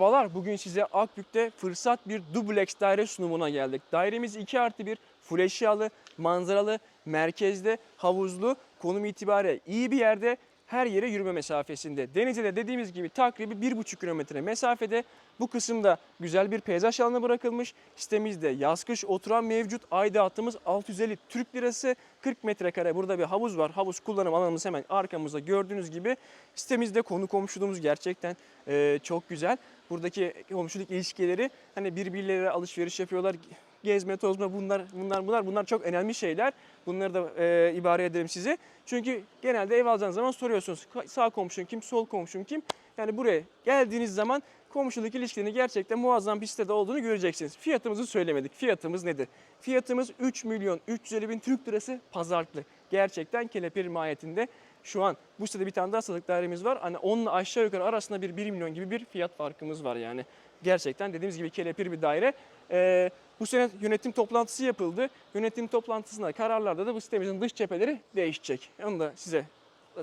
Merhabalar, bugün size Akbük'te fırsat bir dubleks daire sunumuna geldik. Dairemiz 2 artı 1, full eşyalı, manzaralı, merkezde, havuzlu, konum itibariyle iyi bir yerde, her yere yürüme mesafesinde. Denize de dediğimiz gibi takribi 1,5 kilometre mesafede. Bu kısımda güzel bir peyzaj alanı bırakılmış. Sitemizde yaz kış oturan mevcut. Aidatımız 650 Türk lirası. 40 metrekare burada bir havuz var. Havuz kullanım alanımız hemen arkamızda gördüğünüz gibi. Sitemizde konu komşuluğumuz gerçekten e, çok güzel. Buradaki komşuluk ilişkileri hani birbirleriyle alışveriş yapıyorlar. Gezme, tozma bunlar bunlar bunlar bunlar çok önemli şeyler. Bunları da e, ibare ederim size. Çünkü genelde ev alacağınız zaman soruyorsunuz. Sağ komşun kim, sol komşun kim? Yani buraya geldiğiniz zaman komşuluk ilişkilerinin gerçekten muazzam bir sitede olduğunu göreceksiniz. Fiyatımızı söylemedik. Fiyatımız nedir? Fiyatımız 3 milyon 350 bin Türk lirası pazarlıklı. Gerçekten kelepir mahiyetinde. Şu an bu sitede bir tane daha satılık dairemiz var. Hani onunla aşağı yukarı arasında bir 1 milyon gibi bir fiyat farkımız var yani. Gerçekten dediğimiz gibi kelepir bir daire. Ee, bu sene yönetim toplantısı yapıldı. Yönetim toplantısında kararlarda da bu sitemizin dış cepheleri değişecek. Onu da size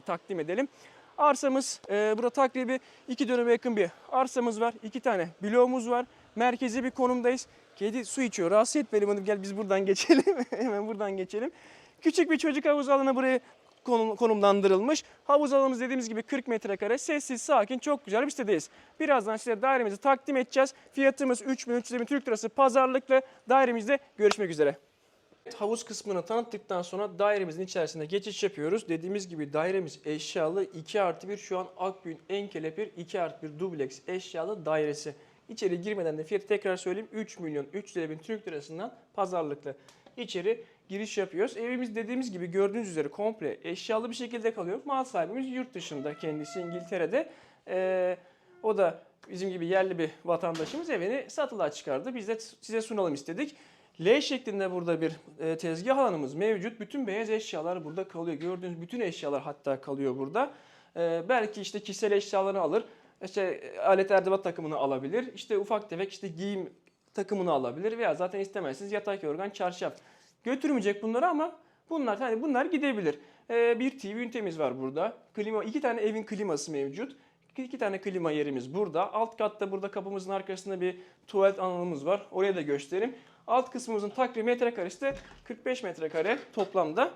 takdim edelim. Arsamız e, burada takribi iki döneme yakın bir arsamız var. iki tane bloğumuz var. Merkezi bir konumdayız. Kedi su içiyor. Rahatsız etmeyelim onu. Gel biz buradan geçelim. Hemen buradan geçelim. Küçük bir çocuk havuz alanı konum- konumlandırılmış. Havuz alanımız dediğimiz gibi 40 metrekare. Sessiz, sakin, çok güzel bir sitedeyiz. Birazdan size dairemizi takdim edeceğiz. Fiyatımız 3300 bin Türk lirası pazarlıklı. Dairemizde görüşmek üzere. Havuz kısmını tanıttıktan sonra dairemizin içerisine geçiş yapıyoruz. Dediğimiz gibi dairemiz eşyalı 2 artı 1 şu an Akbük'ün en kelepir 2 artı 1 dubleks eşyalı dairesi. İçeri girmeden de fiyatı tekrar söyleyeyim 3 milyon 300 bin Türk lirasından pazarlıklı. İçeri giriş yapıyoruz. Evimiz dediğimiz gibi gördüğünüz üzere komple eşyalı bir şekilde kalıyor. Mal sahibimiz yurt dışında kendisi İngiltere'de. Ee, o da bizim gibi yerli bir vatandaşımız evini satılığa çıkardı. Biz de size sunalım istedik. L şeklinde burada bir e, tezgah alanımız mevcut. Bütün beyaz eşyalar burada kalıyor. Gördüğünüz bütün eşyalar hatta kalıyor burada. E, belki işte kişisel eşyalarını alır. İşte alet edevat takımını alabilir. İşte ufak tefek işte giyim takımını alabilir veya zaten istemezsiniz yatak yorgan çarşaf. Götürmeyecek bunları ama bunlar hani bunlar gidebilir. E, bir TV ünitemiz var burada. Klima iki tane evin kliması mevcut. İki tane klima yerimiz burada. Alt katta burada kapımızın arkasında bir tuvalet alanımız var. Oraya da göstereyim. Alt kısmımızın takribi metrekaresi de 45 metrekare toplamda.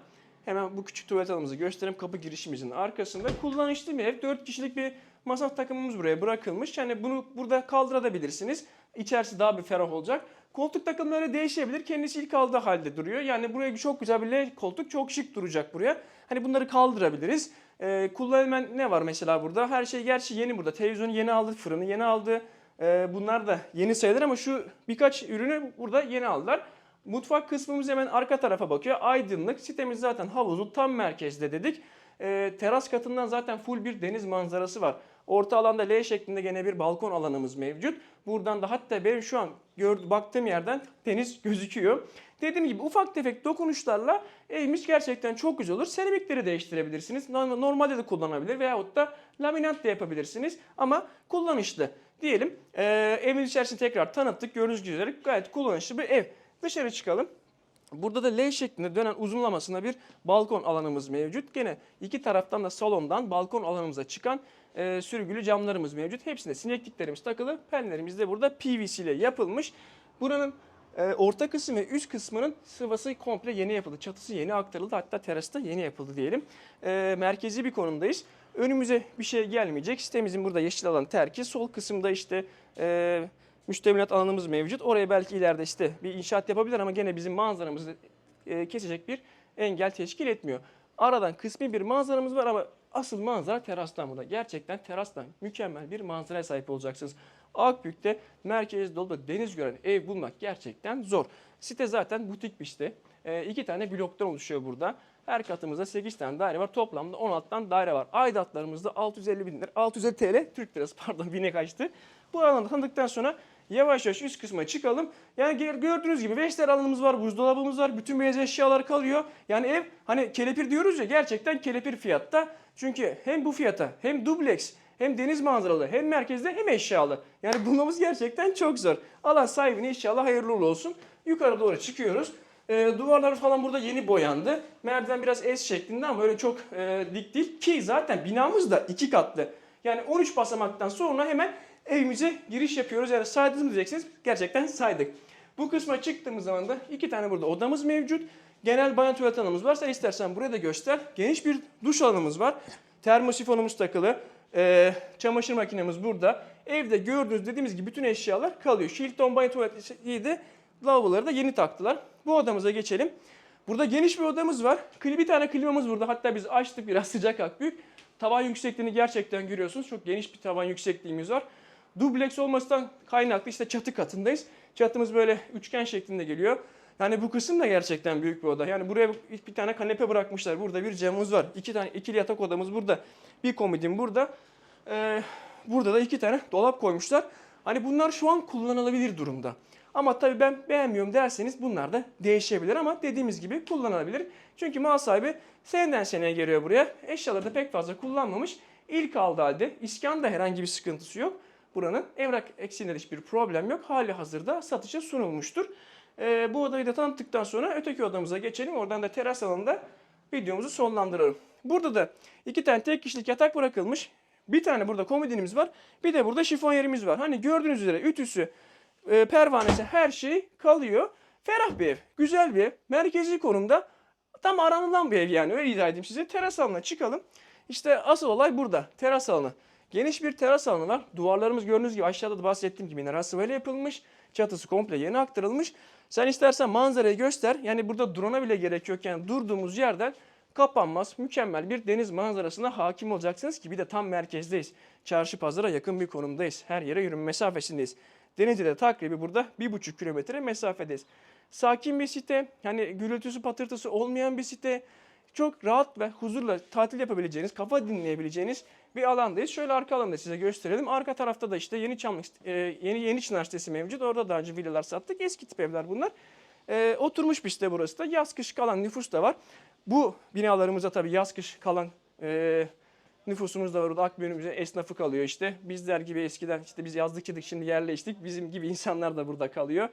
Hemen bu küçük tuvalet alanımızı göstereyim. Kapı girişimizin arkasında. Kullanışlı bir ev. 4 kişilik bir masa takımımız buraya bırakılmış. Yani bunu burada kaldırabilirsiniz. İçerisi daha bir ferah olacak. Koltuk takımları değişebilir. Kendisi ilk aldığı halde duruyor. Yani buraya çok güzel bir koltuk. Çok şık duracak buraya. Hani bunları kaldırabiliriz. Ee, kullanılmayan ne var mesela burada? Her şey gerçi yeni burada. Televizyonu yeni aldı, fırını yeni aldı. Ee, bunlar da yeni sayılır ama şu birkaç ürünü burada yeni aldılar. Mutfak kısmımız hemen arka tarafa bakıyor. Aydınlık. Sitemiz zaten havuzu tam merkezde dedik. Ee, teras katından zaten full bir deniz manzarası var. Orta alanda L şeklinde gene bir balkon alanımız mevcut. Buradan da hatta benim şu an gördüğüm, baktığım yerden deniz gözüküyor. Dediğim gibi ufak tefek dokunuşlarla evimiz gerçekten çok güzel olur. Seramikleri değiştirebilirsiniz. No- Normalde de kullanabilir veyahut da laminat da yapabilirsiniz. Ama kullanışlı diyelim. Ee, evin içerisini tekrar tanıttık. Gördüğünüz üzere gayet kullanışlı bir ev. Dışarı çıkalım. Burada da L şeklinde dönen uzunlamasına bir balkon alanımız mevcut. Gene iki taraftan da salondan balkon alanımıza çıkan e, sürgülü camlarımız mevcut. Hepsinde sinekliklerimiz takılı. Penlerimiz de burada PVC ile yapılmış. Buranın e, orta kısmı ve üst kısmının sıvası komple yeni yapıldı. Çatısı yeni aktarıldı. Hatta terası da yeni yapıldı diyelim. E, merkezi bir konumdayız. Önümüze bir şey gelmeyecek. Sitemizin burada yeşil alan terki. Sol kısımda işte e, müştemilat alanımız mevcut. Oraya belki ileride işte bir inşaat yapabilir ama gene bizim manzaramızı e, kesecek bir engel teşkil etmiyor. Aradan kısmi bir manzaramız var ama asıl manzara terastan burada. Gerçekten terastan mükemmel bir manzaraya sahip olacaksınız. Akbük'te merkezde olup deniz gören ev bulmak gerçekten zor. Site zaten butik bir site. E, iki tane bloktan oluşuyor burada. Her katımızda 8 tane daire var. Toplamda 16 tane daire var. Aidatlarımızda 650 bin lira, 650 TL Türk lirası pardon bine kaçtı. Bu alanı tanıdıktan sonra yavaş yavaş üst kısma çıkalım. Yani gör- gördüğünüz gibi 5 tane alanımız var, buzdolabımız var, bütün beyaz eşyalar kalıyor. Yani ev hani kelepir diyoruz ya gerçekten kelepir fiyatta. Çünkü hem bu fiyata hem dubleks hem deniz manzaralı hem merkezde hem eşyalı. Yani bulmamız gerçekten çok zor. Alan sahibine inşallah hayırlı olsun. Yukarı doğru çıkıyoruz. Ee, duvarlar falan burada yeni boyandı. Merdiven biraz S şeklinde ama öyle çok e, dik değil. Ki zaten binamız da iki katlı. Yani 13 basamaktan sonra hemen evimize giriş yapıyoruz. Yani saydınız mı diyeceksiniz. Gerçekten saydık. Bu kısma çıktığımız zaman da iki tane burada odamız mevcut. Genel banyo tuvalet alanımız varsa istersen buraya da göster. Geniş bir duş alanımız var. Termosifonumuz takılı. Ee, çamaşır makinemiz burada. Evde gördüğünüz dediğimiz gibi bütün eşyalar kalıyor. Shilton banyo tuvaleti de lavaboları da yeni taktılar. Bu odamıza geçelim. Burada geniş bir odamız var. Bir tane klimamız burada. Hatta biz açtık biraz sıcak akbük. Tavan yüksekliğini gerçekten görüyorsunuz. Çok geniş bir tavan yüksekliğimiz var. Dubleks olmasından kaynaklı işte çatı katındayız. Çatımız böyle üçgen şeklinde geliyor. Yani bu kısım da gerçekten büyük bir oda. Yani buraya bir- tane kanepe bırakmışlar. Burada bir camımız var. İki tane ikili yatak odamız burada. Bir komedim burada. Ee, burada da iki tane dolap koymuşlar. Hani bunlar şu an kullanılabilir durumda. Ama tabii ben beğenmiyorum derseniz bunlar da değişebilir ama dediğimiz gibi kullanılabilir. Çünkü mal sahibi seneden seneye geliyor buraya. Eşyaları da pek fazla kullanmamış. İlk aldığı halde iskanda herhangi bir sıkıntısı yok. Buranın evrak eksiğinde de hiçbir problem yok. Hali hazırda satışa sunulmuştur. Ee, bu odayı da tanıttıktan sonra öteki odamıza geçelim. Oradan da teras alanında videomuzu sonlandıralım. Burada da iki tane tek kişilik yatak bırakılmış. Bir tane burada komodinimiz var. Bir de burada şifonyerimiz var. Hani gördüğünüz üzere ütüsü, e, pervanesi her şey kalıyor. Ferah bir ev, güzel bir ev, merkezi konumda tam aranılan bir ev yani öyle iddia edeyim size. Teras alanına çıkalım. İşte asıl olay burada. Teras alanı. Geniş bir teras alanı var. Duvarlarımız gördüğünüz gibi aşağıda da bahsettiğim gibi mineral sıvayla yapılmış. Çatısı komple yeni aktarılmış. Sen istersen manzarayı göster. Yani burada durana bile gerek yok. Yani durduğumuz yerden kapanmaz, mükemmel bir deniz manzarasına hakim olacaksınız ki bir de tam merkezdeyiz. Çarşı pazara yakın bir konumdayız. Her yere yürüme mesafesindeyiz. Denizli'de takribi burada bir buçuk kilometre mesafedeyiz. Sakin bir site, hani gürültüsü patırtısı olmayan bir site. Çok rahat ve huzurla tatil yapabileceğiniz, kafa dinleyebileceğiniz bir alandayız. Şöyle arka alanda size gösterelim. Arka tarafta da işte Yeni Çamlık, e, Yeni Yeni Çınar sitesi mevcut. Orada daha önce villalar sattık. Eski tip evler bunlar. E, oturmuş bir site burası da. Yaz kış kalan nüfus da var. Bu binalarımıza tabii yaz kış kalan e, nüfusumuz da var. Orada Akbönümüzde esnafı kalıyor işte. Bizler gibi eskiden işte biz yazlıkçıydık şimdi yerleştik. Bizim gibi insanlar da burada kalıyor.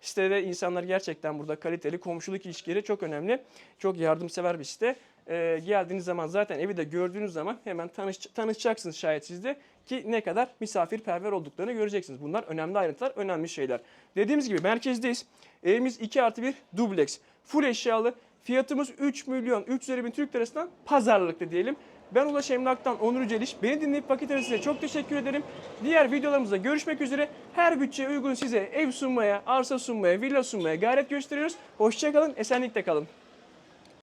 Sitede insanlar gerçekten burada kaliteli komşuluk ilişkileri çok önemli. Çok yardımsever bir site. Ee, geldiğiniz zaman zaten evi de gördüğünüz zaman hemen tanış, tanışacaksınız şayet sizde ki ne kadar misafirperver olduklarını göreceksiniz. Bunlar önemli ayrıntılar, önemli şeyler. Dediğimiz gibi merkezdeyiz. Evimiz 2 artı 1 dubleks. Full eşyalı. Fiyatımız 3 milyon 350 bin Türk lirasından pazarlıklı diyelim. Ben Ulaş Emlak'tan Onur Celiş. Beni dinleyip vakit için çok teşekkür ederim. Diğer videolarımızda görüşmek üzere. Her bütçeye uygun size ev sunmaya, arsa sunmaya, villa sunmaya gayret gösteriyoruz. Hoşçakalın, esenlikle kalın.